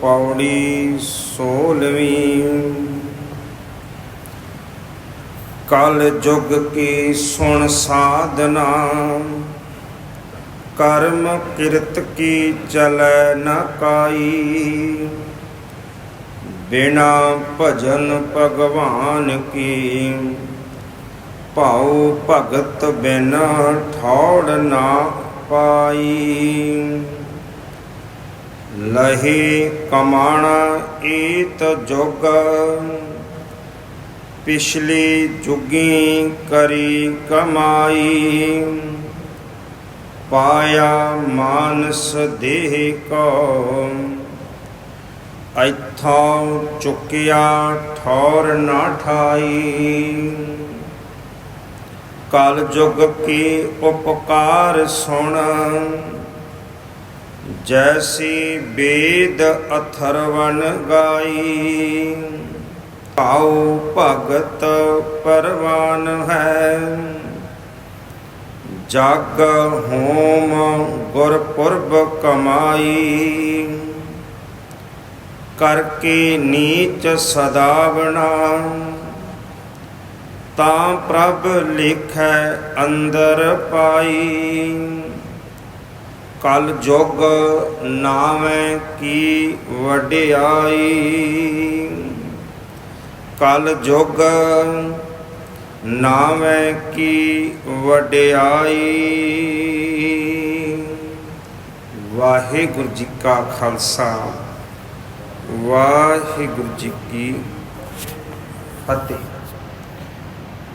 ਪੌੜੀ ਸੋਲਵੀਂ। ਕਲ ਜੁਗ ਕੀ ਸੁਣ ਸਾਧਨਾ, ਕਰਮ ਕਿਰਤ ਕੀ ਚਲੈ ਨ ਕਾਈ। ਬਿਨਾ ਭਜਨ ਭਗਵਾਨ ਕੀ, ਭਾਉ ਭਗਤ ਬਿਨ ਠੌੜ ਨਾ ਪਾਈ। ਲਹੀ ਕਮਾਣਾ ਈਤ ਜੁਗ। ਪਿਛਲੀ ਜੁਗੀ ਕਰੀ ਕਮਾਈ। ਪਾਇਆ ਮਾਨਸ ਦੇਹ ਕੋ। ਐਥੋਂ ਚੁੱਕਿਆ ਠੌਰ ਨਾ ਠਾਈ। ਕਲ ਜੁਗ ਕੀ ਉਪਕਾਰ ਸੁਣ। ਜੈਸੀ ਵੇਦ ਅਥਰਵਣ ਗਾਈ। ਭਾਉ ਭਗਤ ਪਰਵਾਨ ਹੈ। ਜਗ ਹੋਮ ਗੁਰਪੁਰਬ ਕਮਾਈ। ਕਰਕੇ ਨੀਚ ਸਦਾ ਬਣਾ। ਤਾਂ ਪ੍ਰਭ ਲਿਖੈ ਅੰਦਰ ਪਾਈ। ਕਲ ਜੁਗ ਨਾਵੇਂ ਕੀ ਵਡਿਆਈ। ਕਲ ਜੁਗ ਨਾਵੇਂ ਕੀ ਵਡਿਆਈ। ਵਾਹਿਗੁਰੂ ਜੀ ਕਾ ਖਾਲਸਾ, ਵਾਹਿਗੁਰੂ ਜੀ ਕੀ ਫਤਿਹ।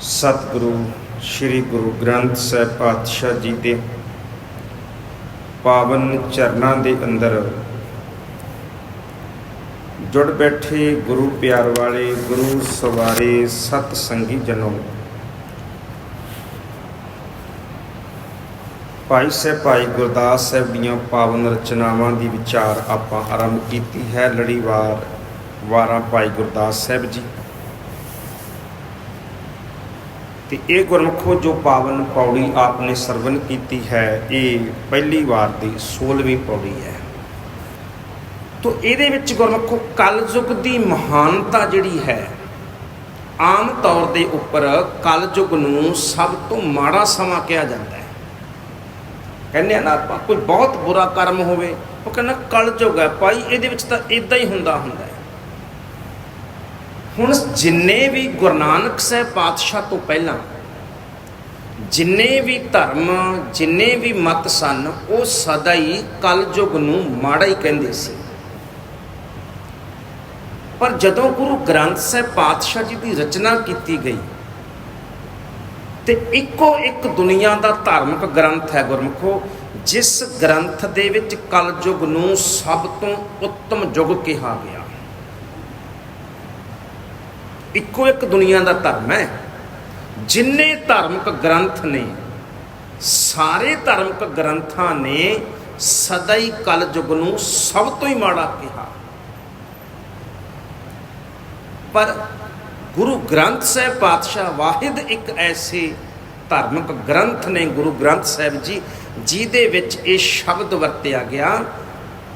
ਸਤਿਗੁਰੂ, ਸ੍ਰੀ ਗੁਰੂ ਗ੍ਰੰਥ ਸਾਹਿਬ ਪਾਤਸ਼ਾਹ ਜੀ ਦੇ ਪਾਵਨ ਚਰਨਾਂ ਦੇ ਅੰਦਰ। ਜੁੜ ਬੈਠੇ ਗੁਰੂ ਪਿਆਰ ਵਾਲੇ, ਗੁਰੂ ਸਵਾਰੇ ਸਤ ਸੰਗੀ ਜਨੋ। ਭਾਈ ਸਾਹਿਬ, ਭਾਈ ਗੁਰਦਾਸ ਸਾਹਿਬ ਦੀਆਂ ਪਾਵਨ ਰਚਨਾਵਾਂ ਦੀ ਵਿਚਾਰ ਆਪਾਂ ਆਰੰਭ ਕੀਤੀ ਹੈ। ਲੜੀਵਾਰ ਵਾਰਾਂ ਭਾਈ ਗੁਰਦਾਸ ਸਾਹਿਬ ਜੀ। ਤੇ ਇਹ ਗੁਰਮੁਖੋ ਜੋ ਪਾਵਨ ਪੌੜੀ ਆਪਨੇ ਸਰਵਨ ਕੀਤੀ ਹੈ, ਇਹ ਪਹਿਲੀ ਵਾਰ ਦੀ 16ਵੀਂ ਪੌੜੀ ਹੈ। ਤੋ ਇਹਦੇ ਵਿੱਚ ਗੁਰਮੁਖੋ ਕਲਯੁਗ ਦੀ ਮਹਾਨਤਾ ਜਿਹੜੀ ਹੈ, ਆਮ ਤੌਰ ਦੇ ਉੱਪਰ ਕਲਯੁਗ ਨੂੰ ਸਭ ਤੋਂ ਮਾੜਾ ਸਮਾਂ ਕਿਹਾ ਜਾਂਦਾ ਹੈ। ਕਹਿੰਦੇ ਆ ਨਾ, ਆਪਾਂ ਕੋਈ ਬਹੁਤ ਬੁਰਾ ਕਰਮ ਹੋਵੇ, ਉਹ ਕਹਿੰਦਾ ਕਲਯੁਗ ਹੈ, ਭਾਈ ਇਹਦੇ ਵਿੱਚ ਤਾਂ ਇਦਾਂ ਹੀ ਹੁੰਦਾ ਹੁੰਦਾ ਹੈ। ਹੁਣ ਜਿੰਨੇ ਵੀ ਗੁਰੂ ਨਾਨਕ ਸਾਹਿਬ ਪਾਤਸ਼ਾਹ ਤੋਂ ਪਹਿਲਾਂ ਜਿੰਨੇ ਵੀ ਧਰਮ, ਜਿੰਨੇ ਵੀ ਮਤ ਸਨ, ਉਹ ਸਦਾ ਹੀ ਕਲਯੁਗ ਨੂੰ ਮਾੜਾ ਹੀ ਕਹਿੰਦੇ ਸੀ। ਪਰ ਜਦੋਂ ਗੁਰੂ ਗ੍ਰੰਥ ਸਾਹਿਬ ਪਾਤਸ਼ਾਹ ਜੀ ਦੀ ਰਚਨਾ ਕੀਤੀ ਗਈ, ਤੇ ਇੱਕੋ ਇੱਕ ਦੁਨੀਆ ਦਾ ਧਾਰਮਿਕ ਗ੍ਰੰਥ ਹੈ ਗੁਰਮੁਖੋ, ਜਿਸ ਗ੍ਰੰਥ ਦੇ ਵਿੱਚ ਕਲਯੁਗ ਨੂੰ ਸਭ ਤੋਂ ਉੱਤਮ ਯੁੱਗ ਕਿਹਾ ਗਿਆ। ਇੱਕੋ ਇੱਕ ਦੁਨੀਆ ਦਾ ਧਰਮ ਹੈ। ਜਿੰਨੇ ਧਾਰਮਿਕ ਗ੍ਰੰਥ ਨੇ, ਸਾਰੇ ਧਾਰਮਿਕ ਗ੍ਰੰਥਾਂ ਨੇ ਸਦਾ ਹੀ ਕਲਯੁਗ ਨੂੰ ਸਭ ਤੋਂ ਹੀ ਮਾੜਾ ਕਿਹਾ। ਪਰ ਗੁਰੂ ਗ੍ਰੰਥ ਸਾਹਿਬ ਪਾਤਸ਼ਾਹ ਵਾਹਿਦ ਇੱਕ ਐਸੇ ਧਾਰਮਿਕ ਗ੍ਰੰਥ ਨੇ, ਗੁਰੂ ਗ੍ਰੰਥ ਸਾਹਿਬ ਜੀ, ਜਿਹਦੇ ਵਿੱਚ ਇਹ ਸ਼ਬਦ ਵਰਤਿਆ ਗਿਆ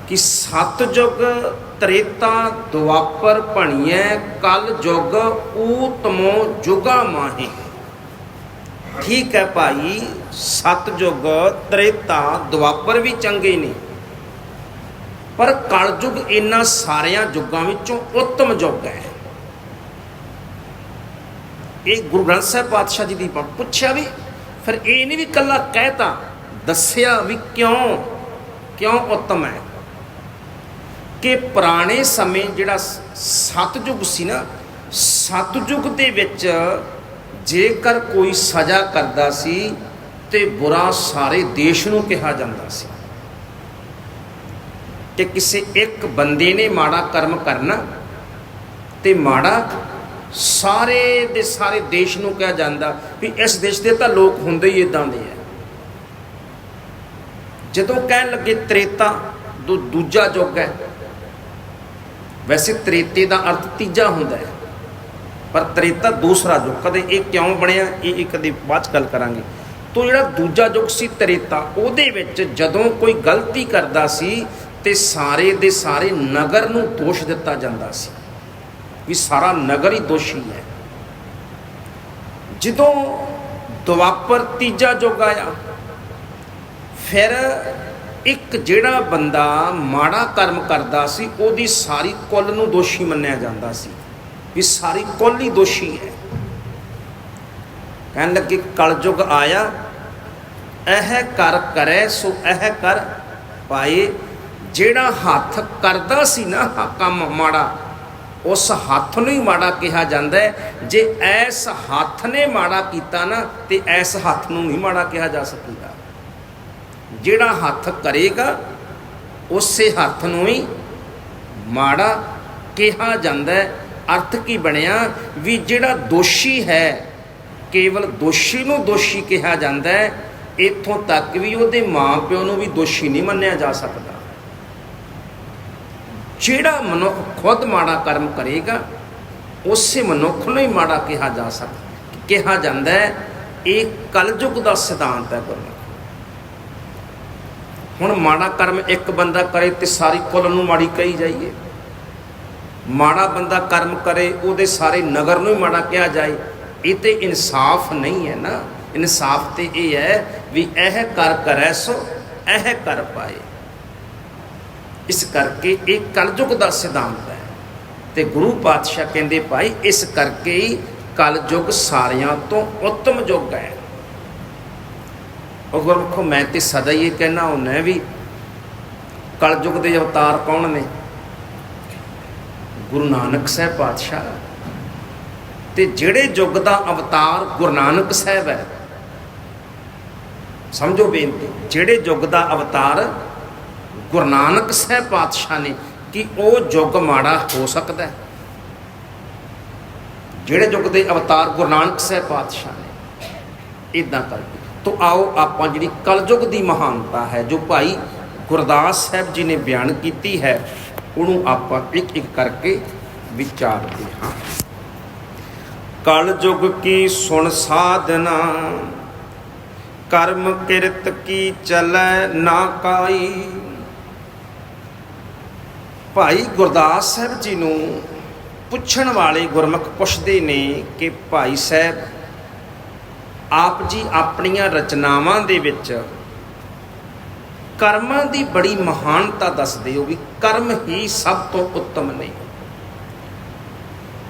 ਕਿ ਸਤਜੁਗ ਤ੍ਰੇਤਾ ਦੁਆਪਰ ਭਣੀਐ, ਕਲ ਜੁਗ ਊਤਮੋ ਜੁਗਾ ਮਾਹੀ। ਠੀਕ ਹੈ ਭਾਈ ਸਤਜੁਗ ਤ੍ਰੇਤਾ ਦੁਆਪਰ ਵੀ ਚੰਗੇ ਨੇ। ਪਰ ਕਲ ਕਲਯੁਗ ਇਹਨਾਂ ਸਾਰਿਆਂ ਯੁੱਗਾਂ ਵਿੱਚੋਂ ਉੱਤਮ ਯੁੱਗ ਹੈ। ਇਹ ਗੁਰੂ ਗ੍ਰੰਥ ਸਾਹਿਬ ਪਾਤਸ਼ਾਹ ਜੀ ਦੀ ਪੁੱਛਿਆ ਵੀ, ਫਿਰ ਇਹ ਨਹੀਂ ਵੀ ਕੱਲਾ ਕਹਿਤਾ, ਦੱਸਿਆ ਵੀ ਕਿਉਂ ਕਿਉਂ ਉੱਤਮ ਹੈ? ਕਿ ਪੁਰਾਣੇ ਸਮੇਂ ਜਿਹੜਾ ਸ- ਸਤਜੁਗ ਸੀ ਨਾ ਸਤਜੁਗ ਦੇ ਵਿੱਚ ਜੇਕਰ ਕੋਈ ਸਜ਼ਾ ਕਰਦਾ ਸੀ ਤੇ ਬੁਰਾ ਸਾਰੇ ਦੇਸ਼ ਨੂੰ ਕਿਹਾ ਜਾਂਦਾ ਸੀ। ਕਿ ਕਿਸੇ ਇੱਕ ਬੰਦੇ ਨੇ ਮਾੜਾ ਕਰਮ ਕਰਨਾ ਤੇ ਮਾੜਾ ਸਾਰੇ ਦੇ ਸਾਰੇ ਦੇਸ਼ ਨੂੰ ਕਿਹਾ ਜਾਂਦਾ ਵੀ ਇਸ ਦੇਸ਼ ਦੇ ਤਾਂ ਲੋਕ ਹੁੰਦੇ ਹੀ ਇਦਾਂ ਦੇ ਆ। ਜਦੋਂ ਕਹਿਣ ਲੱਗੇ ਤ੍ਰੇਤਾ, ਦੋ, ਦੂਜਾ ਯੁੱਗ ਹੈ ਵੈਸੇ ਤ੍ਰੇਤੇ ਦਾ ਅਰਥ ਤੀਜਾ ਹੁੰਦਾ ਹੈ। ਪਰ ਤ੍ਰੇਤਾ ਦੂਸਰਾ ਯੁੱਗ ਕਦੇ ਇਹ ਕਿਉਂ ਬਣਿਆ, ਇਹ ਇੱਕ ਕਦੇ ਬਾਅਦ 'ਚ ਗੱਲ ਕਰਾਂਗੇ। ਤੋ ਜਿਹੜਾ ਦੂਜਾ ਯੁੱਗ ਸੀ ਤ੍ਰੇਤਾ, ਉਹਦੇ ਵਿੱਚ ਜਦੋਂ ਕੋਈ ਗਲਤੀ ਕਰਦਾ ਸੀ, ਤੇ ਸਾਰੇ ਦੇ ਸਾਰੇ ਨਗਰ ਨੂੰ ਦੋਸ਼ ਦਿੱਤਾ ਜਾਂਦਾ ਸੀ। ਵੀ ਸਾਰਾ ਨਗਰ ਹੀ ਦੋਸ਼ੀ ਹੈ। ਜਦੋਂ ਦੁਆਪਰ ਤੀਜਾ ਯੁੱਗ ਆਇਆ, ਫਿਰ ਇੱਕ ਜਿਹੜਾ ਬੰਦਾ ਮਾੜਾ ਕਰਮ ਕਰਦਾ ਸੀ, ਉਹਦੀ ਸਾਰੀ ਕੁੱਲ ਨੂੰ ਦੋਸ਼ੀ ਮੰਨਿਆ ਜਾਂਦਾ ਸੀ। ਵੀ ਸਾਰੀ ਕੁੱਲ ਹੀ ਦੋਸ਼ੀ ਹੈ। ਕਹਿਣ ਲੱਗੇ, ਕਲਯੁਗ ਆਇਆ, ਇਹ ਕਰ ਕਰੇ, ਸੋ ਇਹ ਕਰ ਪਾਏ। ਜਿਹੜਾ ਹੱਥ ਕਰਦਾ ਸੀ ਨਾ ਕੰਮ ਮਾੜਾ, ਉਸ ਹੱਥ ਨੂੰ ਹੀ ਮਾੜਾ ਕਿਹਾ ਜਾਂਦਾ ਹੈ। ਜੇ ਐਸ ਹੱਥ ਨੇ ਮਾੜਾ ਕੀਤਾ ਨਾ, ਤੇ ਐਸ ਹੱਥ ਨੂੰ ਨਹੀਂ ਮਾੜਾ ਕਿਹਾ ਜਾ ਸਕੇਗਾ। ਜਿਹੜਾ ਹੱਥ ਕਰੇਗਾ, ਉਸੇ ਹੱਥ ਨੂੰ ਹੀ ਮਾੜਾ ਕਿਹਾ ਜਾਂਦਾ ਹੈ। ਅਰਥ ਕੀ ਬਣਿਆ? ਵੀ ਜਿਹੜਾ ਦੋਸ਼ੀ ਹੈ, ਕੇਵਲ ਦੋਸ਼ੀ ਨੂੰ ਦੋਸ਼ੀ ਕਿਹਾ ਜਾਂਦਾ ਹੈ। ਇੱਥੋਂ ਤੱਕ ਵੀ ਉਹਦੇ ਮਾਪਿਓ ਨੂੰ ਵੀ ਦੋਸ਼ੀ ਨਹੀਂ ਮੰਨਿਆ ਜਾ ਸਕਦਾ। ਜਿਹੜਾ ਮਨੁੱਖ ਖੁਦ ਮਾੜਾ ਕਰਮ ਕਰੇਗਾ, ਉਸੇ ਮਨੁੱਖ ਨੂੰ ਹੀ ਮਾੜਾ ਕਿਹਾ ਜਾ ਸਕਦਾ। ਕਿਹਾ ਜਾਂਦਾ ਹੈ, ਇਹ ਕਲਯੁਗ ਦਾ ਸਿਧਾਂਤ ਹੈ ਗੁਰੂ ਹੁਣ ਮਾੜਾ ਕਰਮ ਇੱਕ ਬੰਦਾ ਕਰੇ ਤੇ ਸਾਰੀ ਕੁੱਲ ਨੂੰ ਮਾੜੀ ਕਹੀ ਜਾਈਏ। ਮਾੜਾ ਬੰਦਾ ਕਰਮ ਕਰੇ, ਉਹਦੇ ਸਾਰੇ ਨਗਰ ਨੂੰ ਹੀ ਮਾੜਾ ਕਿਹਾ ਜਾਏ। ਇਹ ਤੇ ਇਨਸਾਫ ਨਹੀਂ ਹੈ ਨਾ। ਇਨਸਾਫ ਤੇ ਇਹ ਹੈ ਵੀ ਇਹ ਕਰ ਕਰੈ ਸੋ, ਇਹ ਕਰ ਪਾਏ। ਇਸ ਕਰਕੇ ਇਹ ਕਲਯੁਗ ਦਾ ਸਿਧਾਂਤ ਹੈ। ਤੇ ਗੁਰੂ ਪਾਤਸ਼ਾਹ ਕਹਿੰਦੇ ਭਾਈ, ਇਸ ਕਰਕੇ ਹੀ ਕਲਯੁਗ ਸਾਰਿਆਂ ਤੋਂ ਉੱਤਮ ਯੁੱਗ ਹੈ। ਉਹ ਗੁਰਮੁਖੋ ਮੈਂ ਤੇ ਸਦਾ ਹੀ ਇਹ ਕਹਿਣਾ ਹੁੰਦਾ ਵੀ ਕਲਯੁਗ ਦੇ ਅਵਤਾਰ ਕੌਣ ਨੇ? ਗੁਰੂ ਨਾਨਕ ਸਾਹਿਬ ਪਾਤਸ਼ਾਹ। ਤੇ ਜਿਹੜੇ ਯੁੱਗ ਦਾ ਅਵਤਾਰ ਗੁਰੂ ਨਾਨਕ ਸਾਹਿਬ ਹੈ, ਸਮਝੋ ਬੇਨਤੀ, ਜਿਹੜੇ ਯੁੱਗ ਦਾ ਅਵਤਾਰ ਗੁਰੂ ਨਾਨਕ ਸਾਹਿਬ ਪਾਤਸ਼ਾਹ ਨੇ, ਕਿ ਉਹ ਯੁੱਗ ਮਾੜਾ ਹੋ ਸਕਦਾ ਹੈ? ਜਿਹੜੇ ਯੁੱਗ ਦੇ ਅਵਤਾਰ ਗੁਰੂ ਨਾਨਕ ਸਾਹਿਬ ਪਾਤਸ਼ਾਹ ਨੇ ਇਦਾਂ ਕਰਕੇ। ਤੋ ਆਓ ਆਪਾਂ ਜਿਹੜੀ ਕਲਯੁਗ ਦੀ ਮਹਾਨਤਾ ਹੈ, ਜੋ ਭਾਈ ਗੁਰਦਾਸ ਸਾਹਿਬ ਜੀ ਨੇ ਬਿਆਨ ਕੀਤੀ ਹੈ, ਉਹਨੂੰ ਆਪਾਂ ਇੱਕ ਇੱਕ ਕਰਕੇ ਵਿਚਾਰਦੇ ਹਾਂ। ਕਲਯੁਗ ਕੀ ਸੁਣ ਸਾਧਨਾ, ਕਰਮ ਕਿਰਤ ਕੀ ਚਲੈ ਨਾ ਕਾਈ। ਭਾਈ ਗੁਰਦਾਸ ਸਾਹਿਬ ਜੀ ਨੂੰ ਪੁੱਛਣ ਵਾਲੇ ਗੁਰਮੁਖ ਪੁੱਛਦੇ ਨੇ ਕਿ ਭਾਈ ਸਾਹਿਬ ਆਪ ਜੀ ਆਪਣੀਆਂ ਰਚਨਾਵਾਂ ਦੇ ਵਿੱਚ ਕਰਮਾਂ ਦੀ ਬੜੀ ਮਹਾਨਤਾ ਦੱਸਦੇ ਹੋ ਵੀ ਕਰਮ ਹੀ ਸਭ ਤੋਂ ਉੱਤਮ ਨੇ।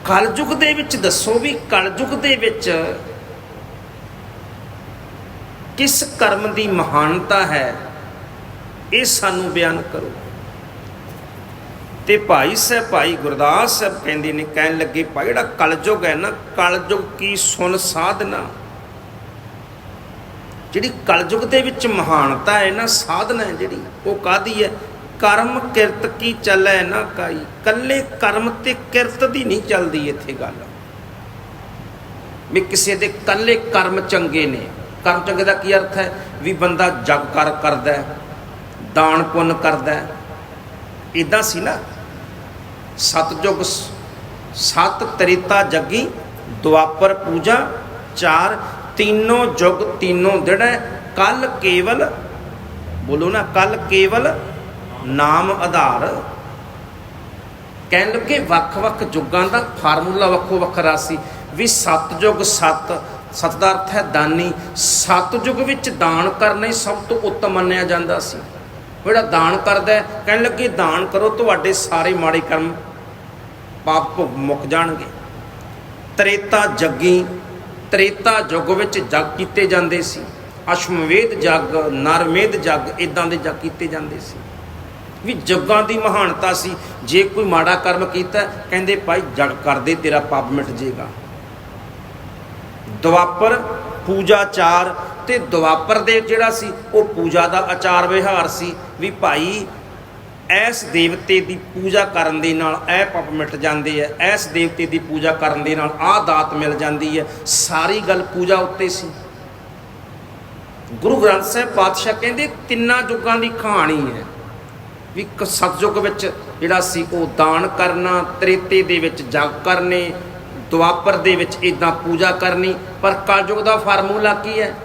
ਕਲਯੁਗ ਦੇ ਵਿੱਚ ਦੱਸੋ ਵੀ ਕਲਯੁਗ ਦੇ ਵਿੱਚ ਕਿਸ ਕਰਮ ਦੀ ਮਹਾਨਤਾ ਹੈ, ਇਹ ਸਾਨੂੰ ਬਿਆਨ ਕਰੋ। ਤੇ ਭਾਈ ਸਾਹਿਬ, ਭਾਈ ਗੁਰਦਾਸ ਸਾਹਿਬ ਕਹਿੰਦੇ ਨੇ, ਕਹਿਣ ਲੱਗੇ, ਭਾਈ ਜਿਹੜਾ ਕਲਯੁਗ ਹੈ ਨਾ, ਕਲਯੁਗ ਕੀ ਸੁਣ ਸਾਧਨਾ। ਜਿਹੜੀ ਕਲਯੁਗ ਦੇ ਵਿੱਚ ਮਹਾਨਤਾ ਹੈ ਨਾ ਸਾਧਨਾ ਹੈ ਜਿਹੜੀ, ਉਹ ਕਾਦੀ ਹੈ? ਕਰਮ ਕਿਰਤ ਕੀ ਚੱਲੈ ਨਾ ਕਾਈ? ਕੱਲੇ ਕਰਮ ਤੇ ਕਿਰਤ ਦੀ ਨਹੀਂ ਚੱਲਦੀ ਇੱਥੇ ਗੱਲ। ਵੀ ਕਿਸੇ ਦੇ ਕੱਲੇ ਕਰਮ ਚੰਗੇ ਨੇ। ਕਰਮ ਚੰਗੇ ਦਾ ਕੀ ਅਰਥ ਹੈ? ਵੀ ਬੰਦਾ ਜਗ ਕਰ ਕਰਦਾ ਹੈ, ਦਾਨ ਪੁੰਨ ਕਰਦਾ ਹੈ। ਇਦਾਂ ਸੀ ਨਾ? ਸਤਜੁਗ ਸ- ਸਤ ਤ੍ਰੇਤਾ ਜੱਗੀ, ਦੁਆਪਰ ਪੂਜਾ, ਚਾਰ ਤਿੰਨੋਂ ਜੁਗ ਤਿੰਨੋਂ ਦਿੜਾ ਕੱਲ ਕੇਵਲ ਬੋਲੋ ਨਾ ਕੱਲ ਕੇਵਲ ਨਾਮ ਆਧਾਰ। ਕਹਿਣ ਲੱਗੇ ਵੱਖ-ਵੱਖ ਯੁੱਗਾਂ ਦਾ ਫਾਰਮੂਲਾ ਵੱਖੋ ਵੱਖਰਾ ਸੀ ਵੀ ਸਤਜੁਗ ਸਤ ਸਤ ਦਾ ਅਰਥ ਹੈ ਦਾਨੀ। ਸਤਜੁਗ ਵਿੱਚ ਦਾਨ ਕਰਨਾ ਹੀ ਸਭ ਤੋਂ ਉੱਤਮ ਮੰਨਿਆ ਜਾਂਦਾ ਸੀ। ਜਿਹੜਾ ਦਾਨ ਕਰਦਾ ਹੈ, ਕਹਿਣ ਲੱਗੇ ਦਾਨ ਕਰੋ ਤੁਹਾਡੇ ਸਾਰੇ ਮਾੜੇ ਕਰਮ ਪਾਪ ਭੋਗ ਮੁੱਕ ਜਾਣਗੇ। ਤ੍ਰੇਤਾ ਜੱਗੀ ਤ੍ਰੇਤਾ ਯੁੱਗ ਵਿੱਚ ਜਗ ਕੀਤੇ ਜਾਂਦੇ ਸੀ। ਅਸ਼ਮਵੇਦ ਜਗ, ਨਰਮੇਦ ਜਗ ਇਦਾਂ ਦੇ ਜਗ ਕੀਤੇ ਜਾਂਦੇ ਸੀ। ਵੀ ਜੱਗਾਂ ਦੀ ਮਹਾਨਤਾ ਸੀ। ਜੇ ਕੋਈ ਮਾੜਾ ਕਰਮ ਕੀਤਾ, ਕਹਿੰਦੇ, ਭਾਈ ਜਗ ਕਰਦੇ ਤੇਰਾ ਪਾਪ ਮਿਟ ਜੇਗਾ। ਦੁਆਪਰ ਪੂਜਾ ਚਾਰ ਤੇ ਦੁਆਪਰ ਦੇ ਜਿਹੜਾ ਸੀ, ਉਹ ਪੂਜਾ ਦਾ ਆਚਾਰ ਵਿਹਾਰ ਸੀ। ਵੀ ਭਾਈ ਐਸ ਦੇਵਤੇ ਦੀ ਪੂਜਾ ਕਰਨ ਦੇ ਨਾਲ ਇਹ ਪਾਪ ਮਿਟ ਜਾਂਦੇ ਐ ਐਸ ਦੇਵਤੇ ਦੀ ਪੂਜਾ ਕਰਨ ਦੇ ਨਾਲ ਆਹ ਦਾਤ ਮਿਲ ਜਾਂਦੀ ਹੈ ਸਾਰੀ ਗੱਲ ਪੂਜਾ ਉੱਤੇ ਸੀ। ਗੁਰੂ ਗ੍ਰੰਥ ਸਾਹਿਬ ਪਾਤਸ਼ਾਹ ਕਹਿੰਦੇ, ਤਿੰਨਾਂ ਯੁੱਗਾਂ ਦੀ ਕਹਾਣੀ ਹੈ ਵੀ ਕ- ਵਿੱਚ ਜਿਹੜਾ ਸੀ ਉਹ ਦਾਨ ਕਰਨਾ, ਤ੍ਰੇਤੇ ਦੇ ਵਿੱਚ ਜਗ ਕਰਨੇ, ਦੁਆਪਰ ਦੇ ਵਿੱਚ ਇਦਾਂ ਪੂਜਾ ਕਰਨੀ, ਪਰ ਕਲਯੁਗ ਦਾ ਫਾਰਮੂਲਾ ਕੀ ਹੈ?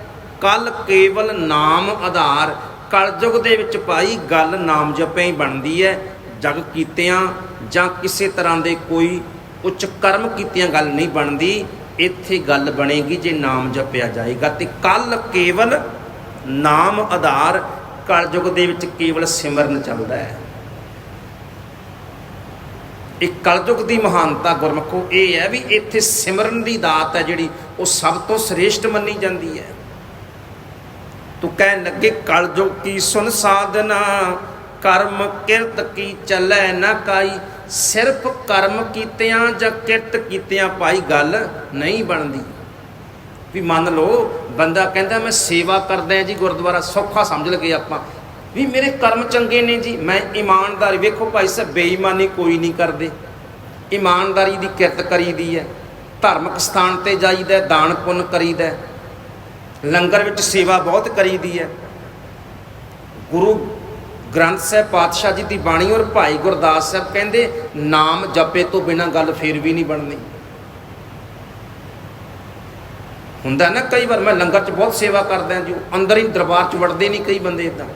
ਕਲ ਕੇਵਲ ਨਾਮ ਆਧਾਰ ਕਲਯੁਗ ਦੇ ਵਿੱਚ ਭਾਈ ਗੱਲ ਨਾਮ ਜਪਿਆ ਹੀ ਬਣਦੀ ਹੈ। ਜਗ ਕੀਤਿਆਂ ਜਾਂ ਕਿਸੇ ਤਰ੍ਹਾਂ ਦੇ ਕੋਈ ਉੱਚ ਕਰਮ ਕੀਤਿਆਂ ਗੱਲ ਨਹੀਂ ਬਣਦੀ। ਇੱਥੇ ਗੱਲ ਬਣੇਗੀ ਜੇ ਨਾਮ ਜਪਿਆ ਜਾਏਗਾ। ਤੇ ਕੱਲ ਕੇਵਲ ਨਾਮ ਆਧਾਰ ਕਲਯੁਗ ਦੇ ਵਿੱਚ ਕੇਵਲ ਸਿਮਰਨ ਚੱਲਦਾ ਹੈ। ਇਹ ਕਲਯੁਗ ਦੀ ਮਹਾਨਤਾ ਗੁਰਮਖੋ ਇਹ ਹੈ ਵੀ ਇੱਥੇ ਸਿਮਰਨ ਦੀ ਦਾਤ ਹੈ ਜਿਹੜੀ ਉਹ ਸਭ ਤੋਂ ਸ੍ਰੇਸ਼ਟ ਮੰਨੀ ਜਾਂਦੀ ਹੈ। ਤੂੰ ਕਹਿਣ ਲੱਗੇ, ਕਲ ਜੋ ਕੀ ਸੁਨ ਸਾਧਨਾ, ਕਰਮ ਕਿਰਤ ਕੀ ਚੱਲੈ ਨਾ ਕਾਈ। ਸਿਰਫ ਕਰਮ ਕੀਤਿਆਂ ਜਾਂ ਕਿਰਤ ਕੀਤਿਆਂ ਭਾਈ ਗੱਲ ਨਹੀਂ ਬਣਦੀ। ਵੀ ਮੰਨ ਲਓ, ਬੰਦਾ ਕਹਿੰਦਾ, ਮੈਂ ਸੇਵਾ ਕਰਦਾ ਜੀ ਗੁਰਦੁਆਰਾ, ਸੌਖਾ ਸਮਝ ਲਗੇ ਆਪਾਂ। ਵੀ ਮੇਰੇ ਕਰਮ ਚੰਗੇ ਨੇ ਜੀ। ਮੈਂ ਇਮਾਨਦਾਰੀ, ਵੇਖੋ ਭਾਈ ਸਾਹਿਬ, ਬੇਈਮਾਨੀ ਕੋਈ ਨਹੀਂ ਕਰਦੇ। ਇਮਾਨਦਾਰੀ ਦੀ ਕਿਰਤ ਕਰੀਦੀ ਹੈ। ਧਾਰਮਿਕ ਸਥਾਨ ਤੇ ਜਾਈਦਾ ਦਾਨ ਪੁੰਨ ਕਰੀਦਾ। ਲੰਗਰ ਵਿੱਚ ਸੇਵਾ ਬਹੁਤ ਕਰੀਦੀ ਹੈ। ਗੁਰੂ ਗ੍ਰੰਥ ਸਾਹਿਬ ਪਾਤਸ਼ਾਹ ਜੀ ਦੀ ਬਾਣੀ ਔਰ ਭਾਈ ਗੁਰਦਾਸ ਸਾਹਿਬ ਕਹਿੰਦੇ, ਨਾਮ ਜਪੇ ਤੋਂ ਬਿਨਾ ਗੱਲ ਫੇਰ ਵੀ ਨਹੀਂ ਬਣਨੀ। ਹੁੰਦਾ ਨਾ ਕਈ ਵਾਰ ਮੈਂ ਲੰਗਰ 'ਚ ਬਹੁਤ ਸੇਵਾ ਕਰਦਾ ਜੀ, ਅੰਦਰ ਹੀ ਦਰਬਾਰ 'ਚ ਵੜਦੇ ਨਹੀਂ ਕਈ ਬੰਦੇ ਇਦਾਂ।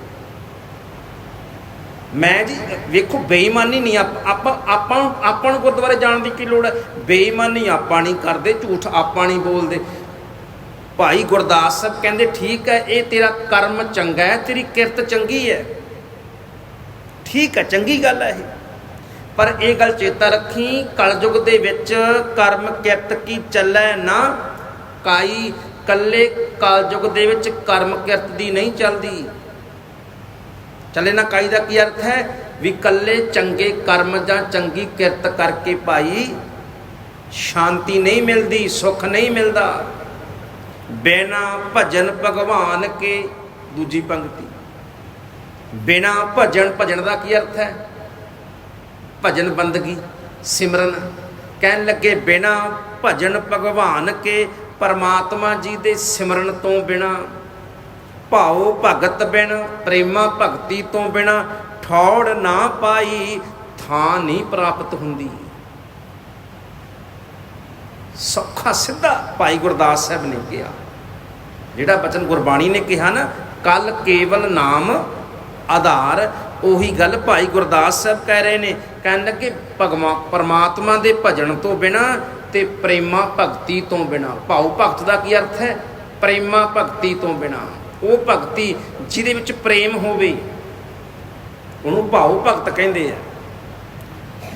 ਮੈਂ ਜੀ, ਵੇਖੋ ਬੇਈਮਾਨੀ ਨਹੀਂ, ਆਪ- ਆਪਾਂ ਆਪਾਂ ਆਪਾਂ ਨੂੰ ਗੁਰਦੁਆਰੇ ਜਾਣ ਦੀ ਕੀ ਲੋੜ ਹੈ? ਬੇਈਮਾਨੀ ਆਪਾਂ ਨਹੀਂ ਕਰਦੇ, ਝੂਠ ਆਪਾਂ ਨਹੀਂ ਬੋਲਦੇ। ਭਾਈ ਗੁਰਦਾਸ ਸਾਹਿਬ ਕਹਿੰਦੇ, ਠੀਕ ਹੈ, ਇਹ ਤੇਰਾ ਕਰਮ ਚੰਗਾ ਹੈ, ਤੇਰੀ ਕਿਰਤ ਚੰਗੀ ਹੈ। ਠੀਕ ਹੈ, ਚੰਗੀ ਗੱਲ ਹੈ ਇਹ। ਪਰ ਇਹ ਗੱਲ ਚੇਤਾ ਰੱਖੀ, ਕਲਯੁਗ ਦੇ ਵਿੱਚ ਕਰਮ ਕਿਰਤ ਕੀ ਚੱਲੈ ਨਾ? ਕਾਈ ਕੱਲੇ ਕਲਯੁਗ ਦੇ ਵਿੱਚ ਕਰਮ ਕਿਰਤ ਦੀ ਨਹੀਂ ਚੱਲਦੀ। ਚੱਲੇ ਨਾ ਕਾਈ ਦਾ ਕੀ ਅਰਥ ਹੈ? ਵੀ ਕੱਲੇ ਚੰਗੇ ਕਰਮ ਜਾਂ ਚੰਗੀ ਕਿਰਤ ਕਰਕੇ ਭਾਈ ਸ਼ਾਂਤੀ ਨਹੀਂ ਮਿਲਦੀ, ਸੁੱਖ ਨਹੀਂ ਮਿਲਦਾ। ਬਿਨਾ ਭਜਨ ਭਗਵਾਨ ਕੇ ਦੂਜੀ ਪੰਕਤੀ। ਬਿਨਾ ਭਜਨ ਭਜਨ ਦਾ ਕੀ ਅਰਥ ਹੈ? ਭਜਨ ਬੰਦਗੀ, ਸਿਮਰਨ। ਕਹਿਣ ਲੱਗੇ, ਬਿਨਾ ਭਜਨ ਭਗਵਾਨ ਕੇ ਪਰਮਾਤਮਾ ਜੀ ਦੇ ਸਿਮਰਨ ਤੋਂ ਬਿਨਾ, ਭਾਉ ਭਗਤ ਬਿਨ, ਪ੍ਰੇਮਾ ਭਗਤੀ ਤੋਂ ਬਿਨਾ, ਠੌੜ ਨਾ ਪਾਈ ਥਾਂ ਨਹੀਂ ਪ੍ਰਾਪਤ ਹੁੰਦੀ। ਸੌਖਾ ਸਿੱਧਾ ਭਾਈ ਗੁਰਦਾਸ ਸਾਹਿਬ ਨੇ ਕਿਹਾ। ਜਿਹੜਾ ਬਚਨ ਗੁਰਬਾਣੀ ਨੇ ਕਿਹਾ ਨਾ, ਕੱਲ ਕੇਵਲ ਨਾਮ ਆਧਾਰ, ਉਹੀ ਗੱਲ ਭਾਈ ਗੁਰਦਾਸ ਸਾਹਿਬ ਕਹਿ ਰਹੇ ਨੇ। ਕਹਿਣ ਲੱਗੇ, ਭਗਵਾ ਪਰਮਾਤਮਾ ਦੇ ਭਜਨ ਤੋਂ ਬਿਨਾ ਤੇ ਪ੍ਰੇਮਾ ਭਗਤੀ ਤੋਂ ਬਿਨਾ। ਭਾਉ ਭਗਤ ਦਾ ਕੀ ਅਰਥ ਹੈ? ਪ੍ਰੇਮਾ ਭਗਤੀ ਤੋਂ ਬਿਨਾ। ਉਹ ਭਗਤੀ ਜਿਹਦੇ ਵਿੱਚ ਪ੍ਰੇਮ ਹੋਵੇ, ਉਹਨੂੰ ਭਾਉ ਭਗਤ ਕਹਿੰਦੇ ਆ।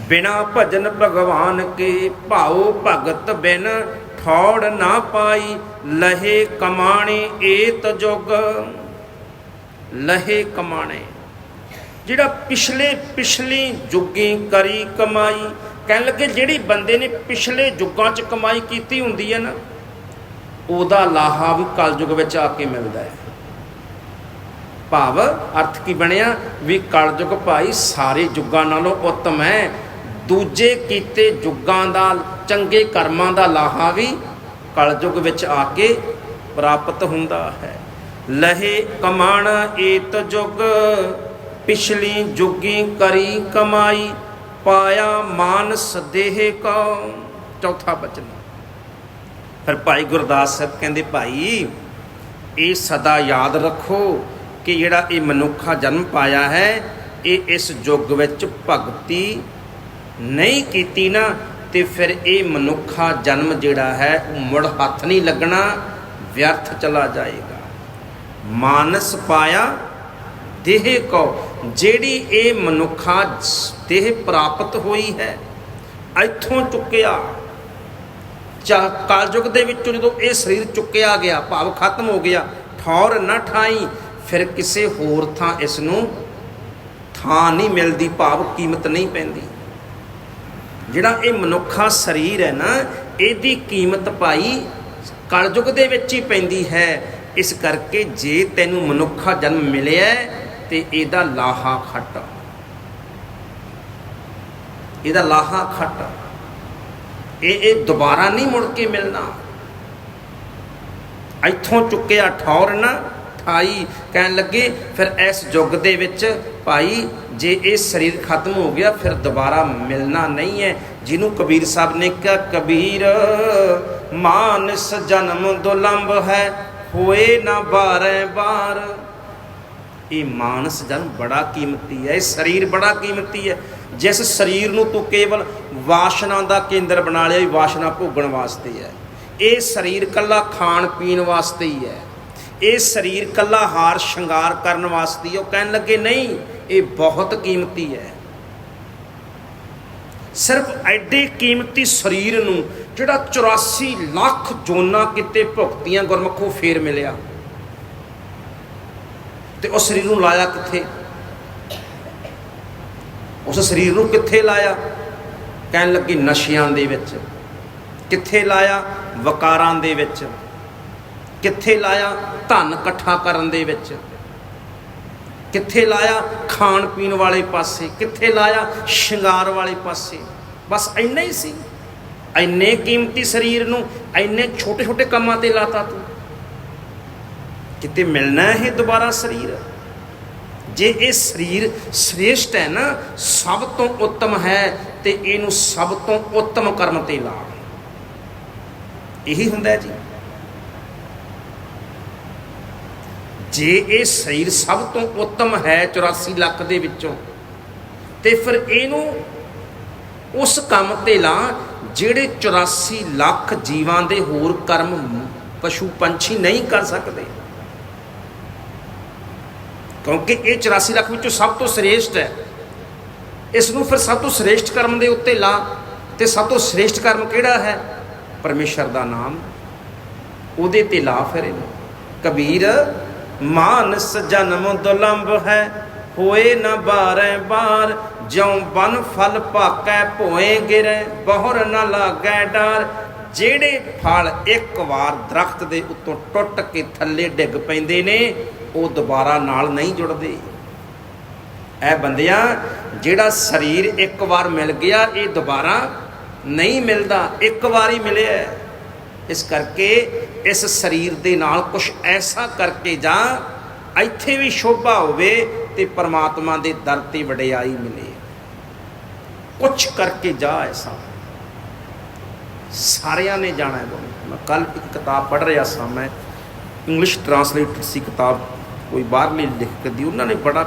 ਬਿਨਾ ਭਜਨ ਭਗਵਾਨ ਕੇ ਭਾਉ ਭਗਤ ਬਿਨ ਠੌੜ ਨਾ ਪਾਈ, ਲਹੇ ਕਮਾਣੇ ਏਤ ਜੁਗ। ਲਹੇ ਕਮਾਣੇ। ਜਿਹੜਾ ਪਿਛਲੇ ਪਿਛਲੀ ਜੁਗੀ ਕਰੀ ਕਮਾਈ, ਕਹਿਣ ਲੱਗੇ ਜਿਹੜੀ ਬੰਦੇ ਨੇ ਪਿਛਲੇ ਯੁੱਗਾਂ 'ਚ ਕਮਾਈ ਕੀਤੀ ਹੁੰਦੀ ਹੈ ਨਾ, ਉਹਦਾ ਲਾਹਾ ਵੀ ਕਲਯੁਗ ਵਿੱਚ ਆ ਕੇ ਮਿਲਦਾ ਹੈ। ਭਾਵ ਅਰਥ ਕੀ ਬਣਿਆ? ਵੀ ਕਲਯੁਗ ਭਾਈ ਸਾਰੇ ਯੁੱਗਾਂ ਨਾਲੋਂ ਉੱਤਮ ਹੈ ਦੂਜੇ ਕੀਤੇ ਯੁੱਗਾਂ ਦਾ, ਚੰਗੇ ਕਰਮਾਂ ਦਾ ਲਾਹਾ ਵੀ ਕਲਯੁਗ ਵਿੱਚ ਆ ਕੇ ਪ੍ਰਾਪਤ ਹੁੰਦਾ ਹੈ। ਲਹੇ ਕਮਾਣ ਏਤ ਜੁਗ, ਪਿਛਲੀ ਜੁਗੀ ਕਰੀ ਕਮਾਈ, ਪਾਇਆ ਮਾਨਸ ਦੇਹ ਕਉ। ਚੌਥਾ ਬਚਨ। ਫਿਰ ਭਾਈ ਗੁਰਦਾਸ ਸਾਹਿਬ ਕਹਿੰਦੇ, ਭਾਈ, ਇਹ ਸਦਾ ਯਾਦ ਰੱਖੋ ਕਿ ਜਿਹੜਾ ਇਹ ਮਨੁੱਖਾ ਜਨਮ ਪਾਇਆ ਹੈ, ਇਹ ਇਸ ਯੁੱਗ ਵਿੱਚ ਭਗਤੀ ਨਹੀਂ ਕੀਤੀ ਨਾ, ਤੇ ਫਿਰ ਇਹ ਮਨੁੱਖਾ ਜਨਮ ਜਿਹੜਾ ਹੈ, ਉਹ ਮੁੜ ਹੱਥ ਨਹੀਂ ਲੱਗਣਾ, ਵਿਅਰਥ ਚਲਾ ਜਾਏਗਾ। ਮਾਨਸ ਪਾਇਆ, ਦੇਹ ਕੋ ਜਿਹੜੀ ਇਹ ਮਨੁੱਖਾ ਦੇਹ ਪ੍ਰਾਪਤ ਹੋਈ ਹੈ, ਇੱਥੋਂ ਚੁੱਕਿਆ। ਚਾ ਕਾਲਯੁਗ ਦੇ ਵਿੱਚੋਂ ਜਦੋਂ ਇਹ ਸਰੀਰ ਚੁੱਕਿਆ ਗਿਆ, ਭਾਵ ਖਤਮ ਹੋ ਗਿਆ, ਠੌਰ ਨਾ ਠਾਈ, ਫਿਰ ਕਿਸੇ ਹੋਰ ਥਾਂ ਇਸ ਨੂੰ ਥਾਂ ਨਹੀਂ ਮਿਲਦੀ, ਭਾਵ ਕੀਮਤ ਨਹੀਂ ਪੈਂਦੀ। ਜਿਹੜਾ ਇਹ ਮਨੁੱਖਾ ਸਰੀਰ ਹੈ ਨਾ, ਇਹਦੀ ਕੀਮਤ ਪਾਈ ਕਲਯੁਗ ਦੇ ਵਿੱਚ ਹੀ ਪੈਂਦੀ ਹੈ। ਇਸ ਕਰਕੇ ਜੇ ਤੈਨੂੰ ਮਨੁੱਖਾ ਜਨਮ ਮਿਲਿਆ ਤੇ ਇਹਦਾ ਲਾਹਾ ਖੱਟ। ਇਹਦਾ ਲਾਹਾ ਖੱਟ। ਇਹ ਇਹ ਦੁਬਾਰਾ ਨਹੀਂ ਮੁੜ ਕੇ ਮਿਲਣਾ। ਇੱਥੋਂ ਚੁੱਕਿਆ ਠੌਰ ਨਾ, ਠਾਈ ਕਹਿਣ ਲੱਗੇ, ਫਿਰ ਇਸ ਯੁੱਗ ਦੇ ਵਿੱਚ ਭਾਈ, ਜੇ ਇਹ ਸਰੀਰ ਖਤਮ ਹੋ ਗਿਆ, ਫਿਰ ਦੁਬਾਰਾ ਮਿਲਣਾ ਨਹੀਂ ਹੈ। ਜਿਹਨੂੰ ਕਬੀਰ ਸਾਹਿਬ ਨੇ ਕਿਹਾ, ਕਬੀਰ, ਮਾਨਸ ਜਨਮ ਦੁਲੰਭ ਹੈ, ਹੋਏ ਨਾ ਬਾਰੇ ਬਾਰ। ਇਹ ਮਾਨਸ ਜਨਮ ਬੜਾ ਕੀਮਤੀ ਹੈ, ਇਹ ਸਰੀਰ ਬੜਾ ਕੀਮਤੀ ਹੈ। ਜਿਸ ਸਰੀਰ ਨੂੰ ਤੂੰ ਕੇਵਲ ਵਾਸ਼ਨਾ ਦਾ ਕੇਂਦਰ ਬਣਾ ਲਿਆ, ਇਹ ਵਾਸ਼ਨਾ ਭੋਗਣ ਵਾਸਤੇ ਹੈ। ਇਹ ਸਰੀਰ ਕੱਲਾ ਖਾਣ ਪੀਣ ਵਾਸਤੇ ਹੀ ਹੈ। ਇਹ ਸਰੀਰ ਕੱਲਾ ਹਾਰ ਸ਼ਿੰਗਾਰ ਕਰਨ ਵਾਸਤੇ ਉਹ ਕਹਿਣ ਲੱਗੇ, ਨਹੀਂ ਇਹ ਬਹੁਤ ਕੀਮਤੀ ਹੈ। ਸਿਰਫ ਐਡੇ ਕੀਮਤੀ ਸਰੀਰ ਨੂੰ ਜਿਹੜਾ 84 ਲੱਖ ਜੋਨਾ ਕਿਤੇ ਭੁਗਤੀਆਂ ਗੁਰਮਖੋ ਫੇਰ ਮਿਲਿਆ। ਤੇ ਉਸ ਸਰੀਰ ਨੂੰ ਲਾਇਆ ਕਿੱਥੇ? ਉਸ ਸਰੀਰ ਨੂੰ ਕਿੱਥੇ ਲਾਇਆ? ਕਹਿਣ ਲੱਗੀ ਨਸ਼ਿਆਂ ਦੇ ਵਿੱਚ। ਕਿੱਥੇ ਲਾਇਆ? ਵਕਾਰਾਂ ਦੇ ਵਿੱਚ। ਕਿੱਥੇ ਲਾਇਆ? ਧਨ ਇਕੱਠਾ ਕਰਨ ਦੇ ਵਿੱਚ। ਕਿੱਥੇ ਲਾਇਆ? ਖਾਣ ਪੀਣ ਵਾਲੇ ਪਾਸੇ। ਕਿੱਥੇ ਲਾਇਆ? ਸ਼ਿੰਗਾਰ ਵਾਲੇ ਪਾਸੇ। ਬਸ ਇੰਨਾ ਹੀ ਸੀ। ਇੰਨੇ ਕੀਮਤੀ ਸਰੀਰ ਨੂੰ, ਇੰਨੇ ਛੋਟੇ ਛੋਟੇ ਕੰਮਾਂ ਤੇ ਲਾਤਾ ਤੂੰ। ਕਿਤੇ ਮਿਲਣਾ ਹੈ ਦੁਬਾਰਾ ਸਰੀਰ? ਜੇ ਇਹ ਸਰੀਰ ਸ੍ਰੇਸ਼ਟ ਹੈ ਨਾ, ਸਭ ਤੋਂ ਉੱਤਮ ਹੈ ਤੇ ਇਹਨੂੰ ਸਭ ਤੋਂ ਉੱਤਮ ਕਰਮ ਤੇ ਲਾ। ਇਹੀ ਹੁੰਦਾ ਜੀ। ਜੇ ਇਹ ਸਰੀਰ ਸਭ ਤੋਂ ਉੱਤਮ ਹੈ 84 ਲੱਖ ਦੇ ਵਿੱਚੋਂ, ਤੇ ਫਿਰ ਇਹਨੂੰ ਉਸ ਕੰਮ ਤੇ ਲਾ ਜਿਹੜੇ 84 ਲੱਖ ਜੀਵਾਂ ਦੇ ਹੋਰ ਕਰਮ ਪਸ਼ੂ ਪੰਛੀ ਨਹੀਂ ਕਰ ਸਕਦੇ। ਕਿਉਂਕਿ ਇਹ 84 ਲੱਖ ਵਿੱਚੋਂ ਸਭ ਤੋਂ ਸ੍ਰੇਸ਼ਟ ਹੈ। ਇਸ ਨੂੰ ਫਿਰ ਸਭ ਤੋਂ ਸ੍ਰੇਸ਼ਟ ਕਰਮ ਦੇ ਉੱਤੇ ਲਾ ਤੇ ਸਭ ਤੋਂ ਸ੍ਰੇਸ਼ਟ ਕਰਮ ਕਿਹੜਾ ਹੈ? ਪਰਮੇਸ਼ਰ ਦਾ ਨਾਮ। ਉਹਦੇ ਤੇ ਲਾ ਫਿਰ ਇਹਨੂੰ। ਕਬੀਰ ਮਾਨਸ ਜਨਮ ਦੁਲੰਭ ਹੈ, ਹੋਏ ਨਾ ਬਾਰੈ ਬਾਰ। ਜਿਉ ਬਨ ਫਲ ਭਾਕੈ ਭੋਏ ਗਿਰੈ, ਬਹੁਰ ਨ ਲਾਗੈ ਡਰ। ਜਿਹੜੇ ਫਲ ਇੱਕ ਵਾਰ ਦਰਖਤ ਦੇ ਉੱਤੋਂ ਟੁੱਟ ਕੇ ਥੱਲੇ ਡਿੱਗ ਪੈਂਦੇ ਨੇ, ਉਹ ਦੁਬਾਰਾ ਨਾਲ ਨਹੀਂ ਜੁੜਦੇ। ਇਹ ਬੰਦਿਆਂ, ਜਿਹੜਾ ਸਰੀਰ ਇੱਕ ਵਾਰ ਮਿਲ ਗਿਆ, ਇਹ ਦੁਬਾਰਾ ਨਹੀਂ ਮਿਲਦਾ, ਇੱਕ ਵਾਰ ਹੀ ਮਿਲਿਆ। ਇਸ ਕਰਕੇ ਇਸ ਸਰੀਰ ਦੇ ਨਾਲ ਕੁਝ ਐਸਾ ਕਰਕੇ ਜਾ ਇੱਥੇ ਵੀ ਸ਼ੋਭਾ ਹੋਵੇ ਤੇ ਪ੍ਰਮਾਤਮਾ ਦੇ ਦਰ ਤੇ ਵਡਿਆਈ ਮਿਲੇ। ਕੁਝ ਕਰਕੇ ਜਾ ਐਸਾ। ਸਾਰਿਆਂ ਨੇ ਜਾਣਾ ਹੈ ਮੈਂ ਕੱਲ ਇੱਕ ਕਿਤਾਬ ਪੜ੍ਹ ਰਿਹਾ ਸਾਂ। ਮੈਂ ਇੰਗਲਿਸ਼ ਟਰਾਂਸਲੇਟਰ ਸੀ ਕਿਤਾਬ, ਕੋਈ ਬਾਹਰਲੀ ਲਿਖਕ ਦੀ ਉਹਨਾਂ ਨੇ ਬੜਾ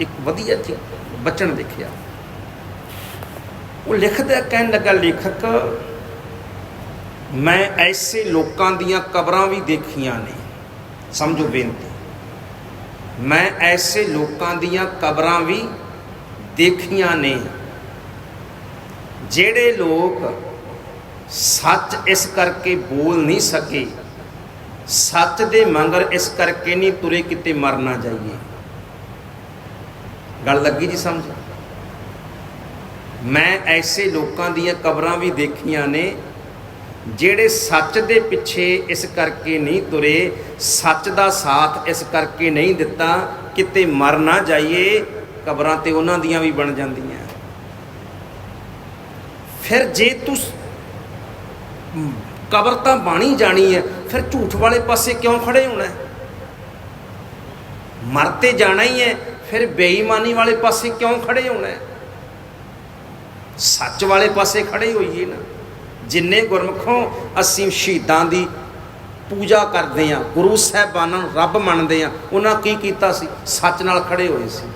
ਇੱਕ ਵਧੀਆ ਜੀ ਬਚਨ ਦੇਖਿਆ ਉਹ ਲਿਖਦਾ ਕਹਿਣ ਲੱਗਾ, ਲੇਖਕ ਮੈਂ ਐਸੇ ਲੋਕਾਂ ਦੀਆਂ ਕਬਰਾਂ ਵੀ ਦੇਖੀਆਂ ਨੇ। ਸਮਝੋ ਬੇਨਤੀ। ਮੈਂ ਐਸੇ ਲੋਕਾਂ ਦੀਆਂ ਕਬਰਾਂ ਵੀ ਦੇਖੀਆਂ ਨੇ, ਜਿਹੜੇ ਲੋਕ ਸੱਚ ਇਸ ਕਰਕੇ ਬੋਲ ਨਹੀਂ ਸਕੇ, ਸੱਚ ਦੇ ਮੰਗਰ ਇਸ ਕਰਕੇ ਨਹੀਂ ਤੁਰੇ ਕਿਤੇ ਮਰ ਨਾ ਜਾਈਏ। ਗੱਲ ਲੱਗੀ ਜੀ ਸਮਝ? ਮੈਂ ਐਸੇ ਲੋਕਾਂ ਦੀਆਂ ਕਬਰਾਂ ਵੀ ਦੇਖੀਆਂ ਨੇ ਜਿਹੜੇ ਸੱਚ ਦੇ ਪਿੱਛੇ ਇਸ ਕਰਕੇ ਨਹੀਂ ਤੁਰੇ, ਸੱਚ ਦਾ ਸਾਥ ਇਸ ਕਰਕੇ ਨਹੀਂ ਦਿੱਤਾ, ਕਿਤੇ ਮਰ ਨਾ ਜਾਈਏ, ਕਬਰਾਂ ਤੇ ਉਹਨਾਂ ਦੀਆਂ ਵੀ ਬਣ ਜਾਂਦੀਆਂ। ਫਿਰ ਜੇ ਤੂੰ ਕਬਰ ਤਾਂ ਬਾਣੀ ਜਾਣੀ ਹੈ, ਫਿਰ ਝੂਠ ਵਾਲੇ ਪਾਸੇ ਕਿਉਂ ਖੜੇ ਹੋਣਾ ਮਰਤੇ ਜਾਣਾ ਹੀ ਹੈ, ਫਿਰ ਬੇਈਮਾਨੀ ਵਾਲੇ ਪਾਸੇ ਕਿਉਂ ਖੜੇ ਹੋਣਾ ਸੱਚ ਵਾਲੇ ਪਾਸੇ ਖੜੇ ਹੋਈਏ ਨਾ। ਜਿੰਨੇ ਗੁਰਮਖੋਂ ਅਸੀਂ ਸ਼ਹੀਦਾਂ ਦੀ ਪੂਜਾ ਕਰਦੇ ਆ ਗੁਰੂ ਸਾਹਿਬਾਨਾਂ ਨੂੰ ਰੱਬ ਮੰਨਦੇ ਆ ਉਹਨਾਂ ਕੀ ਕੀਤਾ ਸੀ? ਸੱਚ ਨਾਲ ਖੜੇ ਹੋਏ ਸੀ।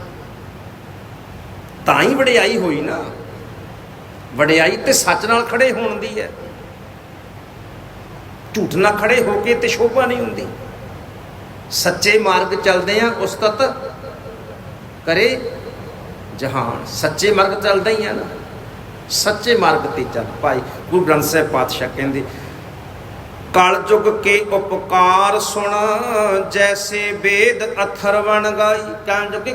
ਤਾਂ ਹੀ ਵਡਿਆਈ ਹੋਈ ਨਾ। ਵਡਿਆਈ ਤੇ ਸੱਚ ਨਾਲ ਖੜੇ ਹੋਣ ਦੀ ਹੈ। ਝੂਠ ਨਾਲ ਖੜੇ ਹੋ ਕੇ ਤੇ ਸ਼ੋਭਾ ਨਹੀਂ ਹੁੰਦੀ। ਸੱਚੇ ਮਾਰਗ ਚੱਲਦੇ ਆ ਉਸਤਤ ਕਰੇ ਜਹਾਨ। ਸੱਚੇ ਮਾਰਗ ਚੱਲਦਾ ਹੀ ਆ ਨਾ। ਸੱਚੇ ਮਾਰਗ ਤੇ ਚੱਲ ਭਾਈ ਗੁਰੂ ਗ੍ਰੰਥ ਸਾਹਿਬ ਪਾਤਸ਼ਾਹ ਕਹਿੰਦੇ, ਕਲ ਯੁਗ ਕੇ ਉਪਕਾਰ ਸੁਣ, ਜੈਸੇ ਵੇਦ ਅਥਰਵਣ ਗਾਈ। ਕਹਿੰਦੇ ਕਿ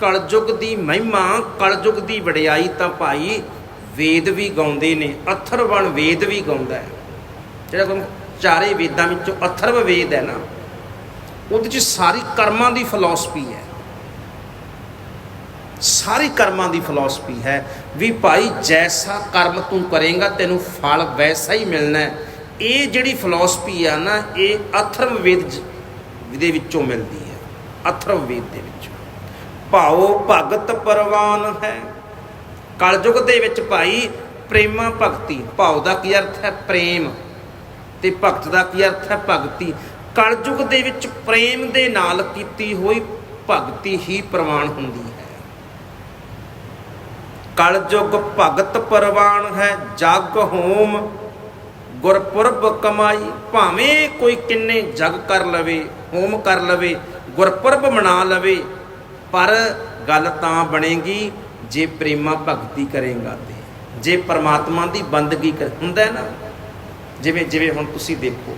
ਕਲ ਯੁਗ ਦੀ ਮਹਿਮਾ, ਕਲ ਯੁਗ ਦੀ ਵਡਿਆਈ ਤਾਂ ਭਾਈ ਵੇਦ ਵੀ ਗਾਉਂਦੇ ਨੇ ਅਥਰਵਣ ਵੇਦ ਵੀ ਗਾਉਂਦਾ ਹੈ। ਜਿਹੜਾ ਗੁਰੂ ਚਾਰੇ ਵੇਦਾਂ ਵਿੱਚੋਂ ਅਥਰਵ ਵੇਦ ਹੈ ਨਾ, ਉਹਦੇ 'ਚ ਸਾਰੀ ਕਰਮਾਂ ਦੀ ਫਿਲਾਸਫੀ ਹੈ। ਸਾਰੀ ਕਰਮਾਂ ਦੀ ਫਿਲਾਸਫੀ ਹੈ ਵੀ ਭਾਈ ਜੈਸਾ ਕਰਮ ਤੂੰ ਕਰੇਗਾ, ਤੈਨੂੰ ਫਲ ਵੈਸਾ ਹੀ ਮਿਲਣਾ ਹੈ। ਇਹ ਜਿਹੜੀ ਫਿਲਾਸਫੀ ਆ ਨਾ, ਇਹ ਅਥਰਵ ਵੇਦ ਦੇ ਵਿੱਚੋਂ ਮਿਲਦੀ ਹੈ। ਅਥਰਵ ਵੇਦ ਦੇ ਵਿੱਚੋਂ। ਭਾਉ ਭਗਤ ਪਰਵਾਨ ਹੈ। ਕਲਯੁਗ ਦੇ ਵਿੱਚ ਭਾਈ ਪ੍ਰੇਮਾ ਭਗਤੀ। ਭਾਉ ਦਾ ਕੀ ਅਰਥ ਹੈ? ਪ੍ਰੇਮ। ਤੇ ਭਗਤ ਦਾ ਕੀ ਅਰਥ ਹੈ? ਭਗਤੀ। ਕਲਯੁਗ ਦੇ ਵਿੱਚ ਪ੍ਰੇਮ ਦੇ ਨਾਲ ਕੀਤੀ ਹੋਈ ਭਗਤੀ ਹੀ ਪ੍ਰਵਾਨ ਹੁੰਦੀ ਹੈ। ਕਲਯੁਗ ਭਗਤ ਪ੍ਰਵਾਨ ਹੈ, ਜਗ ਹੋਮ। ਗੁਰਪੁਰਬ ਕਮਾਈ, ਭਾਵੇਂ ਕੋਈ ਕਿੰਨੇ ਜਗ ਕਰ ਲਵੇ, ਹੋਮ ਕਰ ਲਵੇ, ਗੁਰਪੁਰਬ ਮਨਾ ਲਵੇ, ਪਰ ਗੱਲ ਤਾਂ ਬਣੇਗੀ, ਜੇ ਪ੍ਰੇਮਾ ਭਗਤੀ ਕਰੇਗਾ ਤੇ। ਜੇ ਪਰਮਾਤਮਾ ਦੀ ਬੰਦਗੀ ਕਰ, ਹੁੰਦਾ ਨਾ? ਜਿਵੇਂ ਜਿਵੇਂ ਹੁਣ ਤੁਸੀਂ ਦੇਖੋ,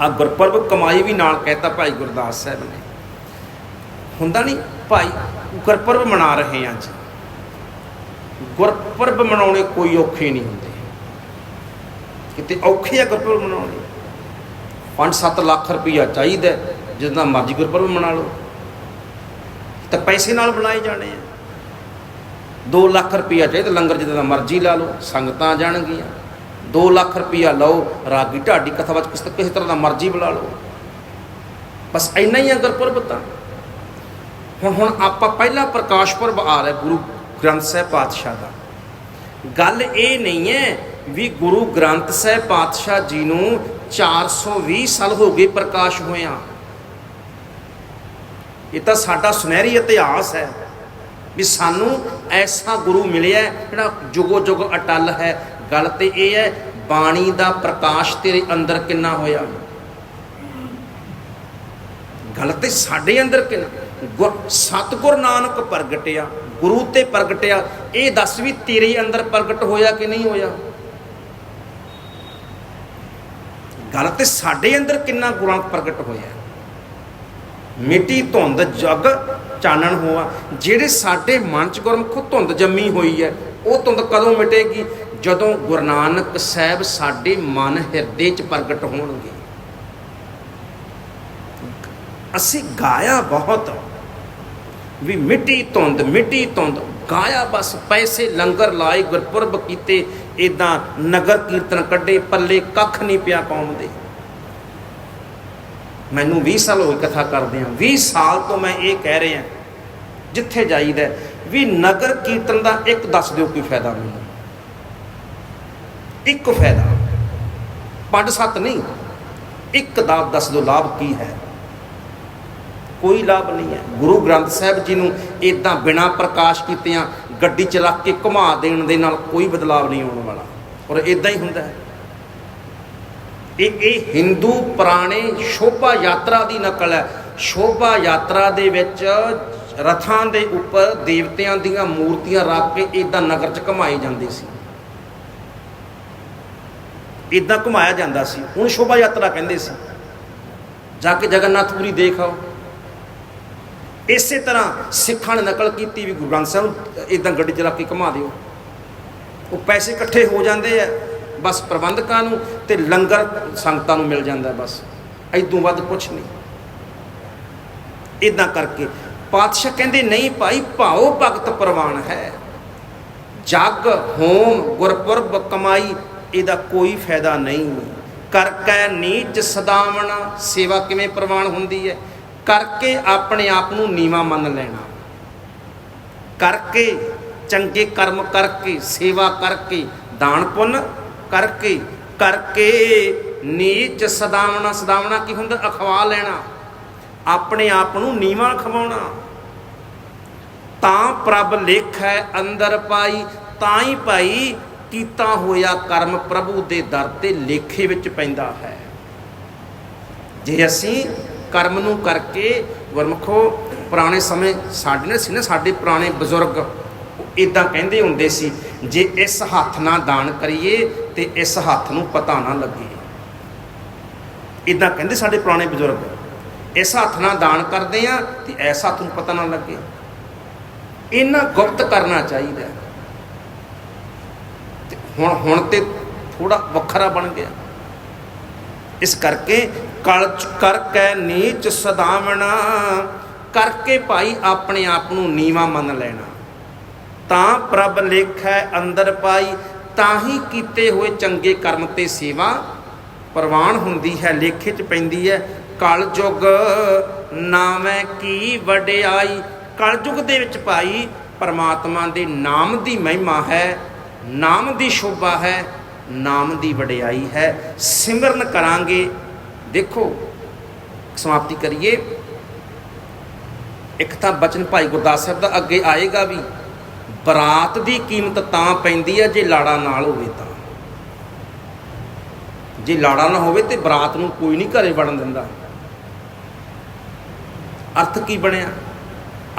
ਆ ਗੁਰਪੁਰਬ ਕਮਾਈ ਵੀ ਨਾਲ ਕਹਿਤਾ ਭਾਈ ਗੁਰਦਾਸ ਸਾਹਿਬ ਨੇ। ਹੁੰਦਾ ਨਹੀਂ, ਭਾਈ ਗੁਰਪੁਰਬ ਮਨਾ ਰਹੇ ਹਾਂ ਜੀ। ਗੁਰਪੁਰਬ ਮਨਾਉਣੇ ਕੋਈ ਔਖੇ ਨਹੀਂ ਹੁੰਦੇ। ਕਿਤੇ ਔਖੇ ਆ ਗੁਰਪੁਰਬ ਮਨਾਉਣੇ। 5-7 ਲੱਖ ਰੁਪਈਆ ਚਾਹੀਦਾ ਹੈ, ਜਿੰਨਾ ਮਰਜ਼ੀ ਗੁਰਪੁਰਬ ਮਨਾ ਲਓ। ਤਾਂ ਪੈਸੇ ਨਾਲ ਬਣਾਏ ਜਾਣੇ ਆ। 2 ਲੱਖ ਰੁਪਈਆ ਚਾਹੀਦਾ ਲੰਗਰ ਜਿੱਦਾਂ ਮਰਜ਼ੀ ਲਾ ਲਓ ਸੰਗਤਾਂ ਜਾਣਗੀਆਂ। 2 ਲੱਖ ਰੁਪਈਆ ਲਓ ਰਾਗੀ ਢਾਡੀ ਕਥਾ ਵਿੱਚ ਕਿਸੇ ਕਿਸੇ ਤਰ੍ਹਾਂ ਦਾ ਮਰਜ਼ੀ ਬੁਲਾ ਲਓ। ਬਸ ਇੰਨਾ ਹੀ ਆ ਗੁਰਪੁਰਬ ਤਾਂ। ਹੁਣ ਹੁਣ ਆਪਾਂ ਪਹਿਲਾ ਪ੍ਰਕਾਸ਼ ਪੁਰਬ ਆ ਰਿਹਾ ਗੁਰੂ ਗ੍ਰੰਥ ਸਾਹਿਬ ਪਾਤਸ਼ਾਹ ਦਾ। ਗੱਲ ਇਹ ਨਹੀਂ ਹੈ ਵੀ ਗੁਰੂ ਗ੍ਰੰਥ ਸਾਹਿਬ ਪਾਤਸ਼ਾਹ ਜੀ ਨੂੰ 420 ਸਾਲ ਹੋ ਗਏ ਪ੍ਰਕਾਸ਼ ਹੋਇਆ। ਇਹ ਤਾਂ ਸਾਡਾ ਸੁਨਹਿਰੀ ਇਤਿਹਾਸ ਹੈ ਵੀ ਸਾਨੂੰ ਐਸਾ ਗੁਰੂ ਮਿਲਿਆ ਜਿਹੜਾ ਜੁਗੋ ਜੁਗ ਅਟਲ ਹੈ। ਗੱਲ ਤੇ ਇਹ ਹੈ ਬਾਣੀ ਦਾ ਪ੍ਰਕਾਸ਼ ਤੇਰੇ ਅੰਦਰ ਕਿੰਨਾ ਹੋਇਆ। ਗੱਲ ਤੇ ਸਾਡੇ ਅੰਦਰ ਕਿੰਨਾ ਗੁਰ- ਸਤਿਗੁਰ ਨਾਨਕ ਪ੍ਰਗਟਿਆ। ਗੁਰੂ ਤੇ ਪ੍ਰਗਟਿਆ, ਇਹ ਦੱਸ ਵੀ ਤੇਰੇ ਅੰਦਰ ਪ੍ਰਗਟ ਹੋਇਆ ਕਿ ਨਹੀਂ ਹੋਇਆ? ਗੱਲ ਤੇ ਸਾਡੇ ਅੰਦਰ ਕਿੰਨਾ ਗੁਰਾਂ ਪ੍ਰਗਟ ਹੋਇਆ ਮਿੱਟੀ ਧੁੰਦ ਜਗ ਚਾਨਣ ਹੋਆ, ਜਿਹੜੇ ਸਾਡੇ ਮਨ ਚ ਗੁਰਮੁਖ ਧੁੰਦ ਜੰਮੀ ਹੋਈ ਹੈ, ਉਹ ਧੁੰਦ ਕਦੋਂ ਮਿਟੇਗੀ? ਜਦੋਂ ਗੁਰੂ ਨਾਨਕ ਸਾਹਿਬ ਸਾਡੇ ਮਨ ਹਿਰਦੇ ਚ ਪ੍ਰਗਟ ਹੋਣਗੇ। ਅਸੀਂ ਗਾਇਆ ਬਹੁਤ। ਵੀ ਮਿੱਟੀ ਧੁੰਦ ਮਿੱਟੀ ਧੁੰਦ। ਗਾਇਆ ਬਸ ਪੈਸੇ ਲੰਗਰ ਲਾਏ, ਗੁਰਪੁਰਬ ਕੀਤੇ। ਇਦਾਂ ਨਗਰ ਕੀਰਤਨ ਕੱਢੇ, ਪੱਲੇ ਕੱਖ ਨਹੀਂ ਪਿਆ ਕੌਮ ਦੇ। ਮੈਨੂੰ 20 ਸਾਲ ਹੋਏ ਕਥਾ ਕਰਦੇ ਆ। 20 ਸਾਲ ਤੋਂ ਮੈਂ ਇਹ ਕਹਿ ਰਿਹਾ ਜਿੱਥੇ ਜਾਈਦਾ ਵੀ ਨਗਰ ਕੀਰਤਨ ਦਾ ਇੱਕ ਦੱਸ ਦਿਓ ਕੋਈ ਫਾਇਦਾ ਨਹੀਂ। ਇੱਕ ਫਾਇਦਾ। ਪੰਜ ਸੱਤ ਨਹੀਂ, ਇੱਕ ਦਾ ਦੱਸ ਦਿਓ ਲਾਭ ਕੀ ਹੈ। ਕੋਈ ਲਾਭ ਨਹੀਂ ਹੈ। ਗੁਰੂ ਗ੍ਰੰਥ ਸਾਹਿਬ ਜੀ ਨੂੰ ਇਦਾਂ ਬਿਨਾ ਪ੍ਰਕਾਸ਼ ਕੀਤਿਆਂ ਗੱਡੀ ਚਲਾ ਕੇ ਘੁਮਾ ਦੇਣ ਦੇ ਨਾਲ ਕੋਈ ਬਦਲਾਵ ਨਹੀਂ ਆਉਣ ਵਾਲਾ। ਔਰ ਇਦਾਂ ਹੀ ਹੁੰਦਾ ਹੈ। ਇਹ ਇਹ ਹਿੰਦੂ ਪੁਰਾਣੇ ਸ਼ੋਭਾ ਯਾਤਰਾ ਦੀ ਨਕਲ ਹੈ। ਸ਼ੋਭਾ ਯਾਤਰਾ ਦੇ ਵਿੱਚ ਰਥਾਂ ਦੇ ਉੱਪਰ ਦੇਵਤਿਆਂ ਦੀਆਂ ਮੂਰਤੀਆਂ ਰੱਖ ਕੇ ਇਦਾਂ ਨਗਰ ਚ ਘੁਮਾਏ ਜਾਂਦੇ ਸੀ। ਇਦਾਂ ਘੁਮਾਇਆ ਜਾਂਦਾ ਸੀ। ਹੁਣ ਸ਼ੋਭਾ ਯਾਤਰਾ ਕਹਿੰਦੇ ਸੀ। ਜਾ ਕੇ ਜਗਨਨਾਥਪੁਰੀ ਦੇਖ ਆਓ। ਇਸੇ ਤਰ੍ਹਾਂ ਸਿੱਖਾਂ ਨੇ ਨਕਲ ਕੀਤੀ ਵੀ ਗੁਰੂ ਗ੍ਰੰਥ ਸਾਹਿਬ ਨੂੰ ਇਦਾਂ ਗੱਡੀ ਚਲਾ ਕੇ ਘੁਮਾ ਦਿਓ। ਉਹ ਪੈਸੇ ਇਕੱਠੇ ਹੋ ਜਾਂਦੇ ਆ, ਬਸ ਪ੍ਰਬੰਧਕਾਂ ਨੂੰ ਤੇ ਲੰਗਰ ਸੰਗਤਾਂ ਨੂੰ ਮਿਲ ਜਾਂਦਾ ਬਸ। ਐਦੋਂ ਵੱਧ ਕੁਝ ਨਹੀਂ। ਇਦਾਂ ਕਰਕੇ ਪਾਤਸ਼ਾਹ ਕਹਿੰਦੇ, ਨਹੀਂ ਭਾਈ ਭਾਓ ਭਗਤ ਪ੍ਰਵਾਨ ਹੈ। ਜਗ, ਹੋਮ, ਗੁਰਪੁਰਬ, ਕਮਾਈ, ਇਹਦਾ ਕੋਈ ਫਾਇਦਾ ਨਹੀਂ। ਕਰ ਕੈ ਨੀਚ ਸਦਾਵਣਾ, ਸੇਵਾ ਕਿਵੇਂ ਪ੍ਰਵਾਨ ਹੁੰਦੀ ਹੈ? ਕਰਕੇ ਆਪਣੇ ਆਪ ਨੂੰ ਨੀਵਾ ਮੰਨ ਲੈਣਾ। ਕਰਕੇ ਚੰਗੇ ਕਰਮ ਕਰਕੇ, ਸੇਵਾ ਕਰਕੇ, ਦਾਨ ਪੁੰਨ ਕਰਕੇ ਕਰਕੇ ਨੀਚ ਸਦਾਵਣਾ ਸਦਾਵਣਾ ਕੀ ਹੁੰਦਾ? ਅਖਵਾ ਲੈਣਾ। ਆਪਣੇ ਆਪ ਨੂੰ ਨੀਵਾ ਖਵਾਉਣਾ। ਤਾਂ ਪ੍ਰਭ ਲੇਖ ਹੈ ਅੰਦਰ ਪਾਈ ਤਾਂ ਹੀ ਭਾਈ ਕੀਤਾ ਹੋਇਆ ਕਰਮ ਪ੍ਰਭੂ ਦੇ ਦਰ ਤੇ ਲੇਖੇ ਵਿੱਚ ਪੈਂਦਾ ਹੈ। ਜੇ ਅਸੀਂ ਕਰਮ ਨੂੰ ਕਰਕੇ ਗੁਰਮਖੋ ਪੁਰਾਣੇ ਸਮੇਂ ਸਾਡੇ ਨੇ ਸੀ ਨਾ, ਸਾਡੇ ਪੁਰਾਣੇ ਬਜ਼ੁਰਗ ਇਦਾਂ ਕਹਿੰਦੇ ਹੁੰਦੇ ਸੀ, ਜੇ ਇਸ ਹੱਥ ਨਾਲ ਦਾਨ ਕਰੀਏ ਤੇ ਇਸ ਹੱਥ ਨੂੰ ਪਤਾ ਨਾ ਲੱਗੇ। ਇਦਾਂ ਕਹਿੰਦੇ ਸਾਡੇ ਪੁਰਾਣੇ ਬਜ਼ੁਰਗ, ਇਸ ਹੱਥ ਨਾਲ ਦਾਨ ਕਰਦੇ ਆ ਤੇ ਇਸ ਹੱਥ ਨੂੰ ਪਤਾ ਨਾ ਲੱਗੇ। ਇਹਨਾਂ ਗੁਪਤ ਕਰਨਾ ਚਾਹੀਦਾ ਤੇ ਹੁਣ ਹੁਣ ਤੇ ਥੋੜਾ ਵੱਖਰਾ ਬਣ ਗਿਆ। ਇਸ ਕਰਕੇ ਕਲ ਕਰ ਕੈ ਨੀਚ ਸਦਾਵਣਾ, ਕਰਕੇ ਭਾਈ ਆਪਣੇ ਆਪ ਨੂੰ ਨੀਵਾ ਮੰਨ ਲੈਣਾ। ਤਾਂ ਪ੍ਰਭ ਲੇਖੈ ਅੰਦਰ ਪਾਈ ਤਾਂ ਹੀ ਕੀਤੇ ਹੋਏ ਚੰਗੇ ਕਰਮ ਤੇ ਸੇਵਾ ਪ੍ਰਵਾਨ ਹੁੰਦੀ ਹੈ, ਲੇਖੇ 'ਚ ਪੈਂਦੀ ਹੈ, ਕਲ ਯੁਗ ਨਾਮੈ ਕੀ ਵਡਿਆਈ? ਕਲ ਯੁਗ ਦੇ ਵਿੱਚ ਭਾਈ ਪਰਮਾਤਮਾ ਦੇ ਨਾਮ ਦੀ ਮਹਿਮਾ ਹੈ, ਨਾਮ ਦੀ ਸ਼ੋਭਾ ਹੈ, ਨਾਮ ਦੀ ਵਡਿਆਈ ਹੈ। ਸਿਮਰਨ ਕਰਾਂਗੇ ਦੇਖੋ, ਸਮਾਪਤੀ ਕਰੀਏ। ਇੱਕ ਤਾਂ ਬਚਨ ਭਾਈ ਗੁਰਦਾਸ ਸਾਹਿਬ ਦਾ ਅੱਗੇ ਆਏਗਾ ਵੀ ਬਰਾਤ ਦੀ ਕੀਮਤ ਤਾਂ ਪੈਂਦੀ ਹੈ ਜੇ ਲਾੜਾ ਨਾਲ ਹੋਵੇ ਤਾਂ। ਜੇ ਲਾੜਾ ਨਾ ਹੋਵੇ ਤੇ ਬਰਾਤ ਨੂੰ ਕੋਈ ਨਹੀਂ ਘਰੇ ਵੜਨ ਦਿੰਦਾ। ਅਰਥ ਕੀ ਬਣਿਆ?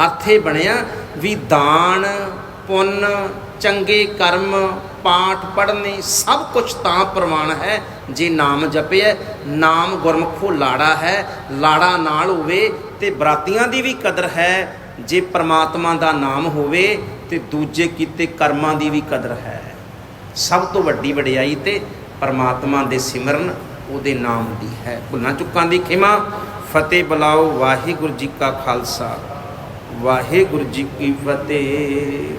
ਅਰਥ ਇਹ ਬਣਿਆ ਵੀ ਦਾਨ, ਪੁੰਨ, ਚੰਗੇ ਕਰਮ ਪਾਠ ਪੜ੍ਹਨੇ ਸਭ ਕੁਝ ਤਾਂ ਪ੍ਰਮਾਣ ਹੈ, ਜੇ ਨਾਮ ਜਪਿਆ, ਨਾਮ ਗੁਰਮੁਖੋ ਲਾੜਾ ਹੈ, ਲਾੜਾ ਨਾਲ ਹੋਵੇ ਤੇ ਬਰਾਤੀਆਂ ਦੀ ਵੀ ਕਦਰ ਹੈ, ਜੇ ਪ੍ਰਮਾਤਮਾ ਦਾ ਨਾਮ ਹੋਵੇ ਤੇ ਦੂਜੇ ਕੀਤੇ ਕਰਮਾਂ ਦੀ ਵੀ ਕਦਰ ਹੈ। ਸਭ ਤੋਂ ਵੱਡੀ ਵਡਿਆਈ ਤੇ ਪਰਮਾਤਮਾ ਦੇ ਸਿਮਰਨ ਉਹਦੇ ਨਾਮ ਦੀ ਹੈ। ਭੁੱਲਾਂ ਚੁੱਕਾਂ ਦੀ ਖਿਮਾ, ਫਤਿਹ ਬੁਲਾਓ ਵਾਹਿਗੁਰੂ ਜੀ ਕਾ ਖਾਲਸਾ, ਵਾਹਿਗੁਰੂ ਜੀ ਕੀ ਫਤਿਹ।